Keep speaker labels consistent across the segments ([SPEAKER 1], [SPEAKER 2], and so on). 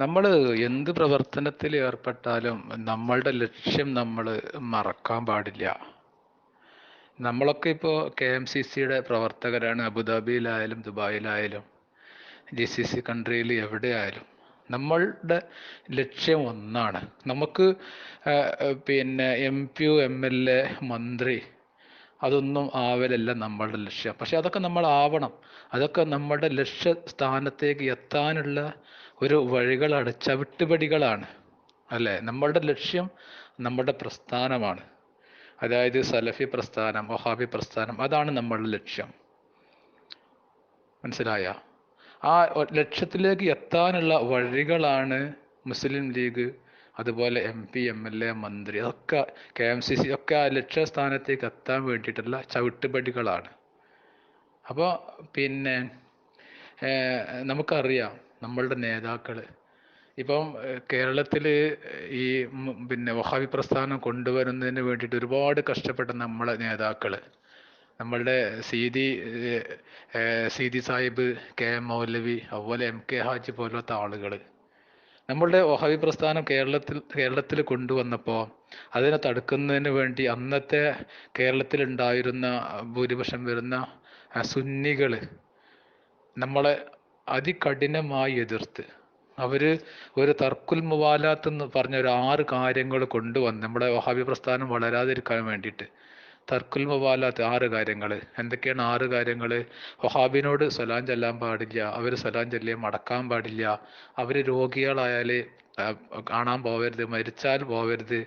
[SPEAKER 1] നമ്മൾ എന്ത് പ്രവർത്തനത്തിൽ ഏർപ്പെട്ടാലും നമ്മളുടെ ലക്ഷ്യം നമ്മൾ മറക്കാൻ പാടില്ല. നമ്മളൊക്കെ ഇപ്പോൾ കെ എം സി സിയുടെ പ്രവർത്തകരാണ്. അബുദാബിയിലായാലും ദുബായിലായാലും ജി സി സി കൺട്രിയിൽ എവിടെയായാലും നമ്മളുടെ ലക്ഷ്യം ഒന്നാണ്. നമുക്ക് പിന്നെ M P M L A മന്ത്രി അതൊന്നും ആവലല്ല നമ്മളുടെ ലക്ഷ്യം. പക്ഷെ അതൊക്കെ നമ്മൾ ആവണം അതൊക്കെ നമ്മുടെ ലക്ഷ്യ സ്ഥാനത്തേക്ക് എത്താനുള്ള ഒരു വഴികളാണ് വിട്ടുപടികളാണ്. അല്ലേ? നമ്മളുടെ ലക്ഷ്യം നമ്മുടെ പ്രസ്ഥാനമാണ്. അതായത് സലഫി പ്രസ്ഥാനം വഹാബി പ്രസ്ഥാനം അതാണ് നമ്മളുടെ ലക്ഷ്യം. മനസ്സിലായ? ആ ലക്ഷ്യത്തിലേക്ക് എത്താനുള്ള വഴികളാണ് മുസ്ലിം ലീഗ് അതുപോലെ M P M L A മന്ത്രി അതൊക്കെ കെ എം സി സി ഒക്കെ ആ ലക്ഷ്യസ്ഥാനത്തേക്ക് എത്താൻ വേണ്ടിയിട്ടുള്ള ചവിട്ടുപടികളാണ്. അപ്പോൾ പിന്നെ നമുക്കറിയാം നമ്മളുടെ നേതാക്കൾ ഇപ്പം കേരളത്തിൽ ഈ പിന്നെ വഹാബി പ്രസ്ഥാനം കൊണ്ടുവരുന്നതിന് വേണ്ടിയിട്ട് ഒരുപാട് കഷ്ടപ്പെട്ട നമ്മളെ നേതാക്കൾ നമ്മളുടെ സീതി സീതി സാഹിബ് കെ എം മൗലവി അതുപോലെ എം കെ ഹാജി പോലത്തെ ആളുകൾ നമ്മളുടെ വഹാബി പ്രസ്ഥാനം കേരളത്തിൽ കേരളത്തിൽ കൊണ്ടുവന്നപ്പോൾ അതിനെ തടുക്കുന്നതിന് വേണ്ടി അന്നത്തെ കേരളത്തിലുണ്ടായിരുന്ന ഭൂരിപക്ഷം വരുന്ന സുന്നികൾ നമ്മളെ അതികഠിനമായി എതിർത്ത്. അവർ ഒരു തർക്കുൽ മുവാലാത്ത് എന്ന് പറഞ്ഞ ഒരു ആറ് കാര്യങ്ങൾ കൊണ്ടുവന്ന് നമ്മുടെ വഹാബി പ്രസ്ഥാനം വളരാതിരിക്കാൻ വേണ്ടിയിട്ട് തർക്കുൽ മുവാലാത്ത് ആറ് കാര്യങ്ങൾ. എന്തൊക്കെയാണ് ആറ് കാര്യങ്ങൾ? വഹാബിനോട് സലാം ചെല്ലാൻ പാടില്ല അവർ സലാം ചൊല്ലിയാൽ മടക്കാൻ പാടില്ല അവർ രോഗികളായാൽ കാണാൻ പോവരുത് മരിച്ചാൽ പോവരുത്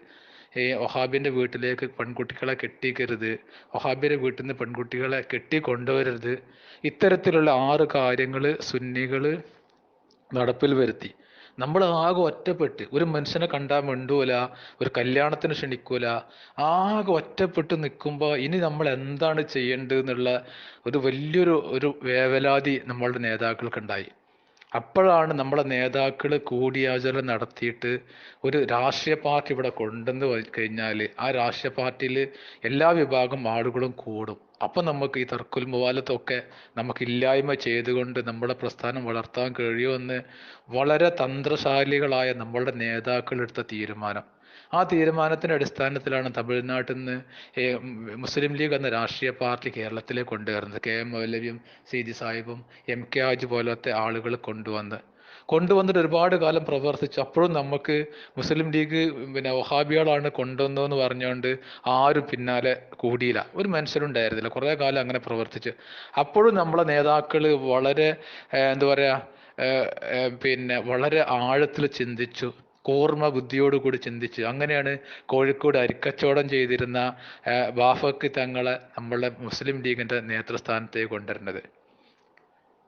[SPEAKER 1] ഈ വഹാബിന്റെ വീട്ടിലേക്ക് പെൺകുട്ടികളെ കെട്ടിക്കരുത്. ഒഹാബിന്റെ വീട്ടിൽ നിന്ന് പെൺകുട്ടികളെ കെട്ടി കൊണ്ടുവരരുത് ഇത്തരത്തിലുള്ള ആറ് കാര്യങ്ങൾ സുന്നികൾ നടപ്പിൽ വരുത്തി. നമ്മൾ ആകെ ഒറ്റപ്പെട്ട് ഒരു മനുഷ്യനെ കണ്ടാൽ മിണ്ടൂല ഒരു കല്യാണത്തിന് ക്ഷണിക്കൂല ആകെ ഒറ്റപ്പെട്ട് നിൽക്കുമ്പോൾ ഇനി നമ്മൾ എന്താണ് ചെയ്യേണ്ടത് എന്നുള്ള ഒരു വലിയൊരു ഒരു വേവലാതി നമ്മളുടെ നേതാക്കൾക്കുണ്ടായി. അപ്പോഴാണ് നമ്മളെ നേതാക്കൾ കൂടിയാചരണം നടത്തിയിട്ട് ഒരു രാഷ്ട്രീയ പാർട്ടി ഇവിടെ കൊണ്ടുവന്ന് കഴിഞ്ഞാൽ ആ രാഷ്ട്രീയ പാർട്ടിയിൽ എല്ലാ വിഭാഗം ആളുകളും കൂടും. അപ്പം നമുക്ക് ഈ തർക്കുൽമുവാലത്തൊക്കെ നമുക്ക് ഇല്ലായ്മ ചെയ്തുകൊണ്ട് നമ്മുടെ പ്രസ്ഥാനം വളർത്താൻ കഴിയുമെന്ന് വളരെ തന്ത്രശാലികളായ നമ്മളുടെ നേതാക്കൾ എടുത്ത തീരുമാനം. ആ തീരുമാനത്തിന്റെ അടിസ്ഥാനത്തിലാണ് തമിഴ്നാട്ടിൽ നിന്ന് മുസ്ലിം ലീഗ് എന്ന രാഷ്ട്രീയ പാർട്ടി കേരളത്തിലേക്ക് കൊണ്ടുവരുന്നത്. കെ. എം. മൗലവിയും സി. ജി. സാഹിബും എം. കെ. ആജു പോലത്തെ ആളുകൾ കൊണ്ടുവന്ന് കൊണ്ടുവന്നിട്ട് ഒരുപാട് കാലം പ്രവർത്തിച്ചു. അപ്പോഴും നമുക്ക് മുസ്ലിം ലീഗ് പിന്നെ വഹാബികളാണ് കൊണ്ടുവന്നതെന്ന് പറഞ്ഞുകൊണ്ട് ആരും പിന്നാലെ കൂടിയില്ല. ഒരു മനുഷ്യരുണ്ടായിരുന്നില്ല. കുറേ കാലം അങ്ങനെ പ്രവർത്തിച്ചു. അപ്പോഴും നമ്മളെ നേതാക്കൾ വളരെ എന്താ പറയാ ഏർ, ഏർ, പിന്നെ വളരെ ആഴത്തിൽ ചിന്തിച്ചു. കൂർമ്മ ബുദ്ധിയോടുകൂടി ചിന്തിച്ച്. അങ്ങനെയാണ് കോഴിക്കോട് അരിക്കച്ചവടം ചെയ്തിരുന്ന ബാഫക്ക് തങ്ങളെ നമ്മളുടെ മുസ്ലിം ലീഗിന്റെ നേതൃസ്ഥാനത്തേക്ക് കൊണ്ടുവരുന്നത്.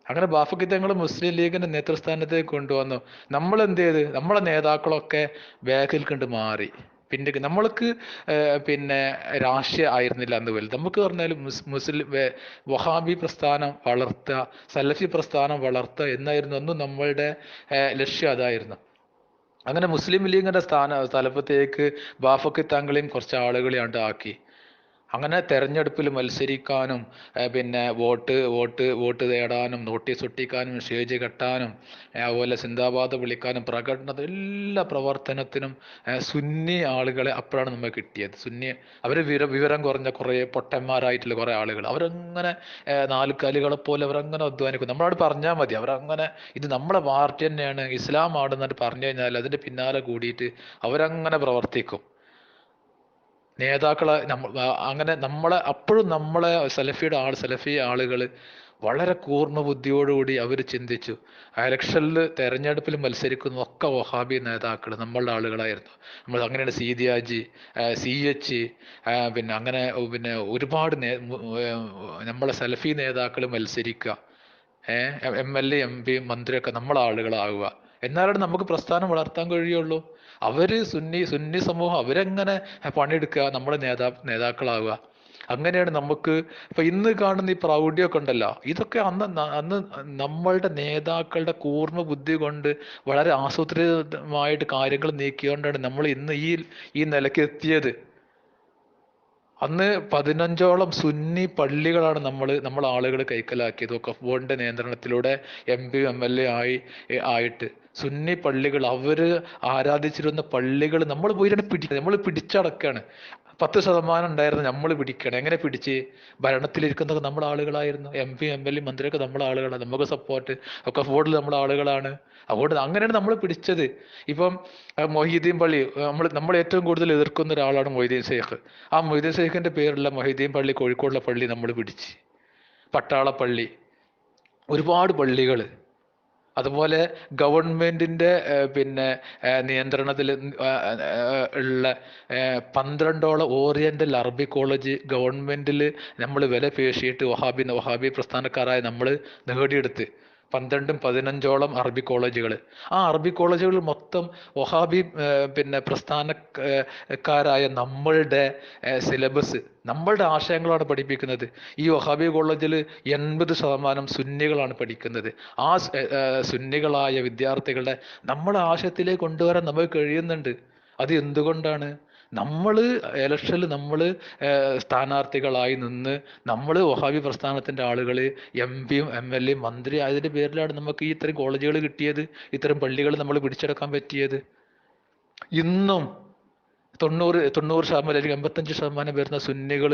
[SPEAKER 1] അങ്ങനെ ബാഫക്ക് തങ്ങൾ മുസ്ലിം ലീഗിന്റെ നേതൃസ്ഥാനത്തേക്ക് കൊണ്ടുവന്നു. നമ്മൾ എന്ത് ചെയ്ത് നമ്മളെ നേതാക്കളൊക്കെ ബാക്കിൽ കണ്ട് മാറി. പിന്നെ നമ്മൾക്ക് പിന്നെ രാഷ്ട്രീയ ആയിരുന്നില്ല അന്ന് വലുത്. നമുക്ക് പറഞ്ഞാൽ മുസ് മുസ്ലിം വഹാബി പ്രസ്ഥാനം വളർത്തുക സലഫി പ്രസ്ഥാനം വളർത്തുക എന്നായിരുന്നു അന്ന് നമ്മളുടെ ലക്ഷ്യം അതായിരുന്നു. അങ്ങനെ മുസ്ലിം ലീഗിന്റെ സ്ഥാന തലപ്പത്തേക്ക് ബാഫക്ക് തങ്ങളെയും കുറച്ച് ആളുകളെയാണ്ട് ആക്കി. അങ്ങനെ തെരഞ്ഞെടുപ്പിൽ മത്സരിക്കാനും പിന്നെ വോട്ട് വോട്ട് വോട്ട് തേടാനും നോട്ടീസ് ഒട്ടിക്കാനും സ്റ്റേജ് കെട്ടാനും അതുപോലെ സിന്ദാബാദ് വിളിക്കാനും പ്രകടന എല്ലാ പ്രവർത്തനത്തിനും സുന്നി ആളുകളെ അപ്പോഴാണ് നമ്മൾ കിട്ടിയത്. സുന്നി അവർ വിവര വിവരം കുറഞ്ഞ കുറേ പൊട്ടന്മാരായിട്ടുള്ള കുറേ ആളുകൾ. അവരങ്ങനെ നാല് നാലുകാലികളെ പോലെ അവരങ്ങനെ അധ്വാനിക്കും. നമ്മളോട് പറഞ്ഞാൽ മതി. അവരങ്ങനെ ഇത് നമ്മളെ പാർട്ടി തന്നെയാണ് ഇസ്ലാം ആണെന്നിട്ട് പറഞ്ഞു കഴിഞ്ഞാൽ അതിന്റെ പിന്നാലെ കൂടിയിട്ട് അവരങ്ങനെ പ്രവർത്തിക്കും. നേതാക്കളെ അങ്ങനെ നമ്മളെ അപ്പോഴും നമ്മളെ സലഫിയുടെ ആൾ സലഫി ആളുകൾ വളരെ കൂർമ്മ ബുദ്ധിയോടുകൂടി അവർ ചിന്തിച്ചു. ഇലക്ഷനിൽ തെരഞ്ഞെടുപ്പിൽ മത്സരിക്കുന്ന ഒക്കെ വഹാബി നേതാക്കൾ നമ്മളുടെ ആളുകളായിരുന്നു. നമ്മൾ അങ്ങനെയാണ് സീതിയാജി സി എച്ച് പിന്നെ അങ്ങനെ പിന്നെ ഒരുപാട് നേ നമ്മളെ സലഫി നേതാക്കൾ മത്സരിക്കുക. M L A M P മന്ത്രിയൊക്കെ നമ്മളെ ആളുകളാവുക. എന്നാലാണ് നമുക്ക് പ്രസ്ഥാനം വളർത്താൻ കഴിയുള്ളൂ? അവർ സുന്നി സുന്നി സമൂഹം അവരെങ്ങനെ പണിയെടുക്കുക? നമ്മുടെ നേതാ നേതാക്കളാവുക. അങ്ങനെയാണ് നമുക്ക് ഇപ്പൊ ഇന്ന് കാണുന്ന ഈ പ്രൗഢിയൊക്കെ ഉണ്ടല്ലോ. ഇതൊക്കെ അന്ന് അന്ന് നമ്മളുടെ നേതാക്കളുടെ കൂർമ്മ ബുദ്ധി കൊണ്ട് വളരെ ആസൂത്രിതമായിട്ട് കാര്യങ്ങൾ നീക്കിയോണ്ടാണ് നമ്മൾ ഇന്ന് ഈ ഈ നിലയ്ക്ക് എത്തിയത്. അന്ന് പതിനഞ്ചോളം സുന്നി പള്ളികളാണ് നമ്മൾ നമ്മൾ ആളുകൾ കൈക്കലാക്കിയത്. വഖഫ് ബോർഡിന്റെ നിയന്ത്രണത്തിലൂടെ M P M L A ആയി ആയിട്ട്. സുന്നി പള്ളികൾ അവർ ആരാധിച്ചിരുന്ന പള്ളികൾ നമ്മൾ പോയിട്ട് പിടി നമ്മൾ പിടിച്ചടക്കാണ്. പത്ത് ശതമാനം ഉണ്ടായിരുന്നു നമ്മൾ പിടിക്കണം. എങ്ങനെ പിടിച്ച്? ഭരണത്തിലിരിക്കുന്നത് നമ്മൾ ആളുകളായിരുന്നു. M P M L A മന്ത്രിയൊക്കെ നമ്മൾ ആളുകളാണ്. നമുക്ക് സപ്പോർട്ട് ഒക്കെ ഫോർഡിൽ നമ്മൾ ആളുകളാണ്. അതുകൊണ്ട് അങ്ങനെയാണ് നമ്മൾ പിടിച്ചത്. ഇപ്പം മൊഹീദ്ദീൻ പള്ളി നമ്മൾ നമ്മൾ ഏറ്റവും കൂടുതൽ എതിർക്കുന്ന ഒരാളാണ് മൊഹീദ്ദീൻ ഷെയ്ഖ്. ആ മൊഹീദ്ദീൻ ഷെയ്ഖിന്റെ പേരുള്ള മൊഹീദ്ദീൻ പള്ളി കോഴിക്കോടുള്ള പള്ളി നമ്മൾ പിടിച്ച്. പട്ടാളപ്പള്ളി ഒരുപാട് പള്ളികൾ അതുപോലെ ഗവൺമെന്റിന്റെ പിന്നെ നിയന്ത്രണത്തിൽ ഉള്ള പന്ത്രണ്ടോളം ഓറിയന്റൽ അറബി കോളേജ് ഗവൺമെന്റിൽ നമ്മൾ വില പേശിയിട്ട് വഹാബി വഹാബി പ്രസ്ഥാനക്കാരായ നമ്മൾ നേടിയെടുത്ത്. പന്ത്രണ്ടും പതിനഞ്ചോളം അറബി കോളേജുകൾ ആ അറബി കോളേജുകൾ മൊത്തം വഹാബി പിന്നെ പ്രസ്ഥാനക്കാരായ നമ്മളുടെ സിലബസ് നമ്മളുടെ ആശയങ്ങളാണ് പഠിപ്പിക്കുന്നത്. ഈ വഹാബി കോളേജിൽ എൺപത് ശതമാനം സുന്നികളാണ് പഠിക്കുന്നത്. ആ സുന്നികളായ വിദ്യാർത്ഥികളുടെ നമ്മളെ ആശയത്തിലേക്ക് കൊണ്ടുവരാൻ നമുക്ക് കഴിയുന്നുണ്ട്. അത് എന്തുകൊണ്ടാണ്? നമ്മൾ ഇലക്ഷനിൽ നമ്മൾ സ്ഥാനാർത്ഥികളായി നിന്ന് നമ്മൾ വഹാബി പ്രസ്ഥാനത്തിന്റെ ആളുകൾ എം പിയും എം എൽ എയും മന്ത്രി ആയതിന്റെ പേരിലാണ് നമുക്ക് ഈ ഇത്തരം കോളേജുകൾ കിട്ടിയത് ഇത്തരം പള്ളികൾ നമ്മൾ പിടിച്ചെടുക്കാൻ പറ്റിയത്. ഇന്നും തൊണ്ണൂറ് തൊണ്ണൂറ് ശതമാനം അല്ലെങ്കിൽ എൺപത്തഞ്ച് ശതമാനം വരുന്ന സുന്നികൾ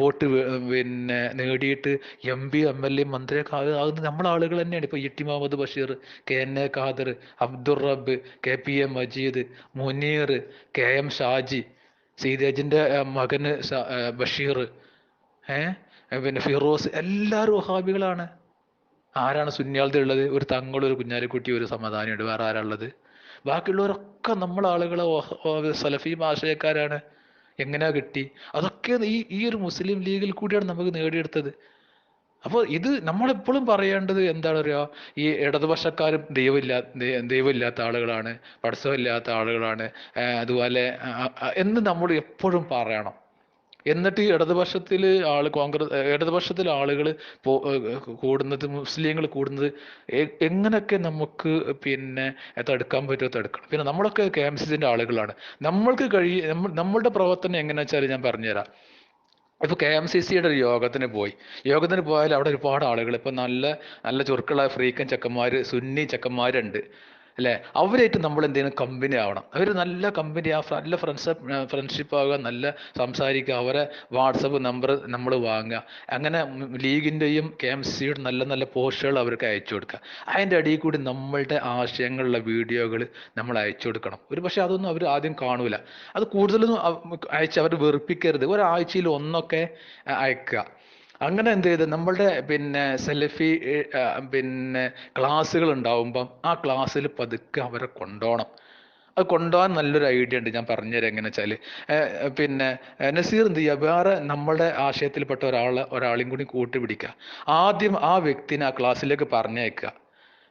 [SPEAKER 1] വോട്ട് പിന്നെ നേടിയിട്ട് M P M L A മന്ത്രിയൊക്കെ ആകുന്നത് നമ്മളെ ആളുകൾ തന്നെയാണ്. ഇപ്പോൾ E T Muhammad Basheer K N A Khader Abdurabb K P A Majeed Muneer K M Shaji സീതേജിന്റെ ഏർ, മകന് ബഷീർ ഏഹ് പിന്നെ ഫിറോസ് എല്ലാവരും വഹാബികളാണ്. ആരാണ് സുന്യാളത്തിൽ ഉള്ളത്? ഒരു തങ്ങൾ ഒരു കുഞ്ഞാലിക്കുട്ടി ഒരു സമാധാനിയുണ്ട് വേറെ ആരാ ഉള്ളത്? ബാക്കിയുള്ളവരൊക്കെ നമ്മളെ വഹ- സലഫി ആശയക്കാരാണ് എങ്ങനെയാ കിട്ടി? അതൊക്കെ ഈ ഈ ഒരു മുസ്ലിം ലീഗിൽ കൂടിയാണ് നമുക്ക് നേടിയെടുത്തത്. അപ്പോൾ ഇത് നമ്മളെപ്പോഴും പറയേണ്ടത് എന്താണ് പറയുക ഈ ഇടതുപക്ഷക്കാരും ദൈവമില്ലാ ദൈവമില്ലാത്ത ആളുകളാണ് പഠിച്ചമില്ലാത്ത ആളുകളാണ് അതുപോലെ എന്ന് നമ്മൾ എപ്പോഴും പറയണം. എന്നിട്ട് ഈ ഇടതുപക്ഷത്തിൽ ആൾ കോൺഗ്രസ് ഇടതുപക്ഷത്തിൽ ആളുകൾ കൂടുന്നത് മുസ്ലിങ്ങൾ കൂടുന്നത് എങ്ങനെയൊക്കെ നമുക്ക് പിന്നെ തടുക്കാൻ പറ്റുമോ തടുക്കണം. പിന്നെ നമ്മളൊക്കെ കെ എം സി ആളുകളാണ്. നമ്മൾക്ക് കഴിയ നമ്മളുടെ പ്രവർത്തനം എങ്ങനെയാ വെച്ചാൽ ഞാൻ പറഞ്ഞുതരാം. ഇപ്പൊ കെ എം സി സിയുടെ ഒരു യോഗത്തിന് പോയി. യോഗത്തിന് പോയാൽ അവിടെ ഒരുപാട് ആളുകൾ. ഇപ്പം നല്ല നല്ല ചുരുക്കുള്ള ഫ്രീക്കൻ ചെക്കന്മാർ സുന്നി ചെക്കന്മാരുണ്ട്. അല്ലെ? അവരായിട്ട് നമ്മൾ എന്തെങ്കിലും കമ്പനി ആവണം. അവർ നല്ല കമ്പനി ആ നല്ല ഫ്രണ്ട്സ് ഫ്രണ്ട്ഷിപ്പ് ആവുക നല്ല സംസാരിക്കുക അവരെ വാട്സപ്പ് നമ്പർ നമ്മൾ വാങ്ങുക. അങ്ങനെ ലീഗിന്റെയും കെ എം സിയുടെ നല്ല നല്ല പോസ്റ്റുകൾ അവർക്ക് അയച്ചു കൊടുക്കുക. അതിന്റെ അടിയിൽ കൂടി നമ്മളുടെ ആശയങ്ങളുള്ള വീഡിയോകൾ നമ്മൾ അയച്ചു കൊടുക്കണം. ഒരു പക്ഷേ അതൊന്നും അവർ ആദ്യം കാണൂല. അത് കൂടുതലൊന്നും അയച്ച് അവർ വെറുപ്പിക്കരുത്. ഒരാഴ്ചയിൽ ഒന്നൊക്കെ അയക്കുക. അങ്ങനെ എന്ത് ചെയ്ത് നമ്മളുടെ പിന്നെ സെൽഫി പിന്നെ ക്ലാസ്സുകൾ ഉണ്ടാവുമ്പം ആ ക്ലാസ്സിൽ പതുക്കെ അവരെ കൊണ്ടോണം. അത് കൊണ്ടുപോകാൻ നല്ലൊരു ഐഡിയ ഉണ്ട്. ഞാൻ പറഞ്ഞുതരാം എങ്ങനെ വെച്ചാൽ പിന്നെ നസീർ എന്ത് ചെയ്യുക? വേറെ നമ്മളുടെ ആശയത്തിൽപ്പെട്ട ഒരാളെ ഒരാളെയും കൂടി കൂട്ടി പിടിക്കുക ആദ്യം ആ വ്യക്തിനെ ആ ക്ലാസ്സിലേക്ക് പറഞ്ഞയക്കുക.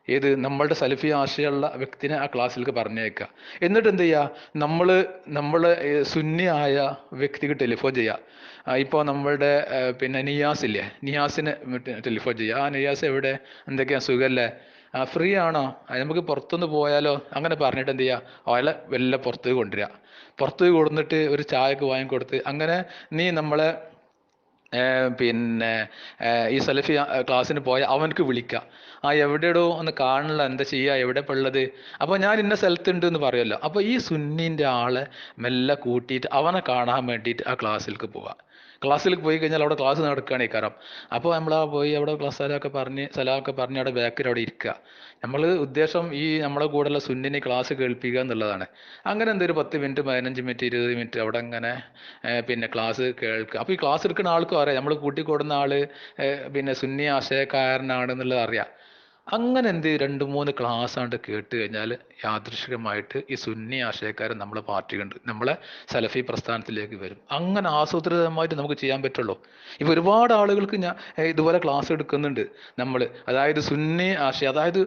[SPEAKER 1] ഏത് നമ്മളുടെ സലഫി ആശയമുള്ള വ്യക്തിനെ ആ ക്ലാസ്സിലേക്ക് പറഞ്ഞേക്കുക എന്നിട്ട് എന്ത് ചെയ്യുക? നമ്മൾ നമ്മൾ സുന്നിയായ വ്യക്തിക്ക് ടെലിഫോൺ ചെയ്യുക. ഇപ്പോൾ നമ്മളുടെ പിന്നെ നിയാസ് ഇല്ലേ? നിയാസിന് ടെലിഫോൺ ചെയ്യുക. ആ നിയാസ് എവിടെ? എന്തൊക്കെയാണ് സുഖമല്ലേ ആ ഫ്രീ ആണോ? നമുക്ക് പുറത്തുനിന്ന് പോയാലോ? അങ്ങനെ പറഞ്ഞിട്ട് എന്ത് ചെയ്യുക? അയാളെ വല്ല പുറത്തേക്ക് കൊണ്ടുവരിക. പുറത്തേക്ക് കൊടുത്തിട്ട് ഒരു ചായക്ക് വാങ്ങിക്കൊടുത്ത് അങ്ങനെ നീ നമ്മളെ പിന്നെ ഈ സലഫി ക്ലാസ്സിന് പോയ അവനക്ക് വിളിക്കാം. ആ എവിടെയോ ഒന്ന് കാണില്ല എന്താ ചെയ്യുക എവിടെ ഉള്ളത് അപ്പോൾ ഞാൻ ഇന്ന സ്ഥലത്തുണ്ട് എന്ന് പറയുമല്ലോ അപ്പോൾ ഈ സുന്നീന്റെ ആളെ മെല്ലെ കൂട്ടിയിട്ട് അവനെ കാണാൻ വേണ്ടിയിട്ട് ആ ക്ലാസ്സിലേക്ക് പോവുക ക്ലാസ്സിലേക്ക് പോയി കഴിഞ്ഞാൽ അവിടെ ക്ലാസ് നടക്കുകയാണ് ഈ കാരണം അപ്പോൾ നമ്മൾ ആ പോയി അവിടെ ക്ലാസ് സ്ഥലമൊക്കെ പറഞ്ഞ് സ്ഥലമൊക്കെ പറഞ്ഞ് അവിടെ ബാക്കിൽ അവിടെ ഇരിക്കുക. നമ്മൾ ഉദ്ദേശം ഈ നമ്മളെ കൂടെയുള്ള സുന്നിനെ ക്ലാസ് കേൾപ്പിക്കുക എന്നുള്ളതാണ്. അങ്ങനെ എന്തൊരു പത്ത് മിനിറ്റ് പതിനഞ്ച് മിനിറ്റ് ഇരുപത് മിനിറ്റ് അവിടെ അങ്ങനെ പിന്നെ ക്ലാസ് കേൾക്കുക. അപ്പോൾ ഈ ക്ലാസ് എടുക്കുന്ന ആൾക്കും അറിയാം. നമ്മൾ കൂട്ടിക്കൊടുന്ന ആൾ പിന്നെ സുന്നി ആശയക്കാരനാണെന്നുള്ളത് അറിയാം. അങ്ങനെ എന്ത്? രണ്ട് മൂന്ന് ക്ലാസ് ആണ്ട് കേട്ട് കഴിഞ്ഞാൽ യാദൃശികമായിട്ട് ഈ സുന്നി ആശയക്കാരൻ നമ്മളെ പാർട്ടി കണ്ട് നമ്മളെ സലഫി പ്രസ്ഥാനത്തിലേക്ക് വരും. അങ്ങനെ ആസൂത്രിതമായിട്ട് നമുക്ക് ചെയ്യാൻ പറ്റുള്ളൂ. ഇപ്പൊ ഒരുപാട് ആളുകൾക്ക് ഞാൻ ഇതുപോലെ ക്ലാസ് എടുക്കുന്നുണ്ട്. നമ്മൾ അതായത് സുന്നി ആശയ അതായത്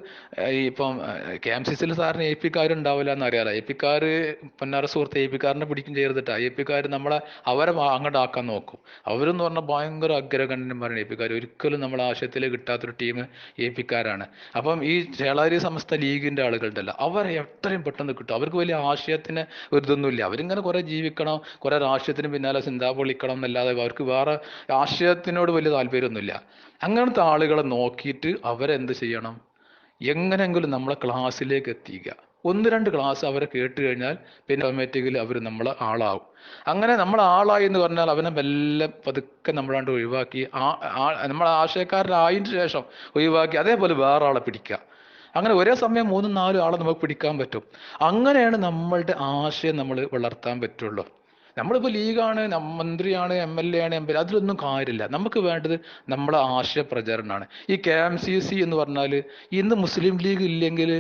[SPEAKER 1] ഈ ഇപ്പം കെ എം സി സിയിൽ സാറിന് എ എന്ന് അറിയാലോ. എ പിക്കാർ പൊന്നാറ സുഹൃത്ത് എ പിക്കാരനെ പിടിക്കും ചെയ്തിട്ടാ എ പിക്കാർ നമ്മളെ അവരെ അങ്ങോട്ട് ആക്കാൻ നോക്കും. അവരെന്ന് പറഞ്ഞാൽ ഭയങ്കര അഗ്രഗണ്യന്മാരാണ് എ പിക്കാർ ഒരിക്കലും നമ്മളെ ആശയത്തിൽ കിട്ടാത്തൊരു ടീം എ പിക്കാരാണ് അപ്പം ഈ ചേളാരി സമസ്ത ലീഗിന്റെ ആളുകളുണ്ടല്ലോ അവർ എത്രയും പെട്ടെന്ന് കിട്ടും. അവർക്ക് വലിയ ആശയത്തിന് ഒരു ഇതൊന്നുമില്ല അവരിങ്ങനെ കുറെ ജീവിക്കണം കുറെ രാഷ്ട്രീയത്തിന് പിന്നാലെ ചിന്താ പൊളിക്കണം എന്നല്ലാതെ അവർക്ക് വേറെ ആശയത്തിനോട് വലിയ താല്പര്യമൊന്നുമില്ല. അങ്ങനത്തെ ആളുകളെ നോക്കിയിട്ട് അവരെന്ത് ചെയ്യണം? എങ്ങനെയെങ്കിലും നമ്മളെ ക്ലാസ്സിലേക്ക് എത്തിക്കുക. ഒന്ന് രണ്ട് ക്ലാസ് അവരെ കേട്ട് കഴിഞ്ഞാൽ പിന്നെ ഓട്ടോമാറ്റിക്കലി അവർ നമ്മളെ ആളാവും. അങ്ങനെ നമ്മൾ ആളായി എന്ന് പറഞ്ഞാൽ അവനെ മെല്ലെ പതുക്കെ നമ്മളാണ്ട് ഒഴിവാക്കി ആ നമ്മൾ ആശയക്കാരനായതിനു ശേഷം ഒഴിവാക്കി അതേപോലെ വേറെ ആളെ പിടിക്കുക. അങ്ങനെ ഒരേ സമയം മൂന്നും നാലും ആളെ നമുക്ക് പിടിക്കാൻ പറ്റും. അങ്ങനെയാണ് നമ്മളുടെ ആശയം നമ്മൾ വളർത്താൻ പറ്റുള്ളൂ. നമ്മളിപ്പോൾ ലീഗാണ് മന്ത്രിയാണ് എം എൽ എ ആണ് എം പി അതിലൊന്നും കാര്യമില്ല. നമുക്ക് വേണ്ടത് നമ്മളെ ആശയ പ്രചരണമാണ് ഈ കെ എം സി സി എന്ന് പറഞ്ഞാൽ ഇന്ന് മുസ്ലിം ലീഗ് ഇല്ലെങ്കിൽ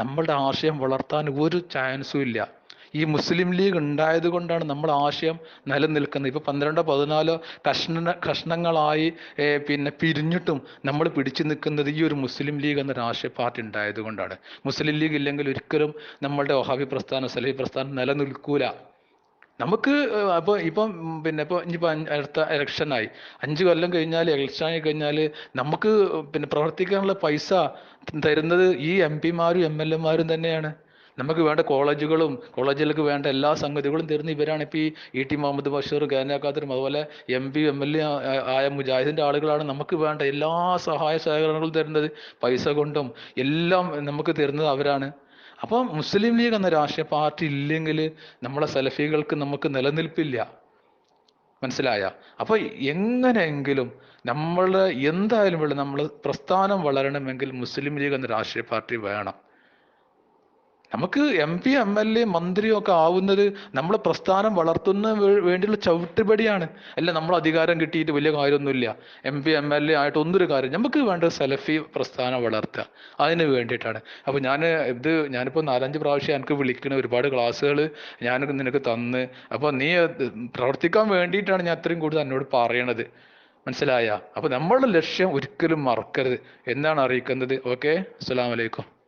[SPEAKER 1] നമ്മളുടെ ആശയം വളർത്താൻ ഒരു ചാൻസും ഇല്ല. ഈ മുസ്ലിം ലീഗ് ഉണ്ടായത് കൊണ്ടാണ് നമ്മുടെ ആശയം നിലനിൽക്കുന്നത്. ഇപ്പൊ പന്ത്രണ്ടോ പതിനാലോ കഷ്ണ കഷ്ണങ്ങളായി പിന്നെ പിരിഞ്ഞിട്ടും നമ്മൾ പിടിച്ചു നിൽക്കുന്നത് ഈ ഒരു മുസ്ലിം ലീഗ് എന്ന രാഷ്ട്രീയ പാർട്ടി ഉണ്ടായത് കൊണ്ടാണ്. മുസ്ലിം ലീഗ് ഇല്ലെങ്കിൽ ഒരിക്കലും നമ്മളുടെ വഹാബി പ്രസ്ഥാനം സലഹി പ്രസ്ഥാനം നിലനിൽക്കൂല. നമുക്ക് അപ്പൊ ഇപ്പം പിന്നെ ഇപ്പൊ ഇനിയിപ്പോ അടുത്ത ഇലക്ഷനായി. അഞ്ച് കൊല്ലം കഴിഞ്ഞാൽ ആയി കഴിഞ്ഞാൽ നമുക്ക് പിന്നെ പ്രവർത്തിക്കാനുള്ള പൈസ തരുന്നത് ഈ എം പിമാരും എം എൽ എമാരും തന്നെയാണ്. നമുക്ക് വേണ്ട കോളേജുകളും കോളേജുകൾക്ക് വേണ്ട എല്ലാ സംഗതികളും തരുന്ന ഇവരാണ് ഇപ്പൊ ഈ ഇ ടി മുഹമ്മദ് ബഷീർ ഗാനാ ഖാദറും അതുപോലെ M P M L A ആയ മുജാഹിദിന്റെ ആളുകളാണ് നമുക്ക് വേണ്ട എല്ലാ സഹായ സഹകരണങ്ങളും തരുന്നത്. പൈസ കൊണ്ടും എല്ലാം നമുക്ക് തരുന്നത് അവരാണ്. അപ്പം മുസ്ലിം ലീഗ് എന്ന രാഷ്ട്രീയ പാർട്ടി ഇല്ലെങ്കിൽ നമ്മളെ സലഫികൾക്ക് നമുക്ക് നിലനിൽപ്പില്ല. മനസ്സിലായ? അപ്പൊ എങ്ങനെയെങ്കിലും നമ്മൾ എന്തായാലും വേണം നമ്മൾ പ്രസ്ഥാനം വളരണമെങ്കിൽ മുസ്ലിം ലീഗ് എന്ന രാഷ്ട്രീയ പാർട്ടി വേണം. നമുക്ക് M P M L A മന്ത്രിയും ഒക്കെ ആവുന്നത് നമ്മൾ പ്രസ്ഥാനം വളർത്തുന്ന വേണ്ടിയുള്ള ചവിട്ടുപടിയാണ്. അല്ല നമ്മൾ അധികാരം കിട്ടിയിട്ട് വലിയ കാര്യമൊന്നുമില്ല. M P M L A ആയിട്ട് ഒന്നൊരു കാര്യം നമുക്ക് വേണ്ട സെലഫി പ്രസ്ഥാനം വളർത്തുക. അതിന് വേണ്ടിയിട്ടാണ്. അപ്പൊ ഞാൻ ഇത് ഞാനിപ്പോൾ നാലഞ്ച് പ്രാവശ്യം എനിക്ക് വിളിക്കണ ഒരുപാട് ക്ലാസ്സുകൾ ഞാൻ നിനക്ക് തന്ന്. അപ്പൊ നീ പ്രവർത്തിക്കാൻ വേണ്ടിയിട്ടാണ് ഞാൻ അത്രയും കൂടുതൽ എന്നോട് പറയണത്. മനസ്സിലായ? അപ്പൊ നമ്മളുടെ ലക്ഷ്യം ഒരിക്കലും മറക്കരുത്. എന്നാണ് അറിയിക്കുന്നത് ഓക്കെ? അസ്സലാമലൈക്കും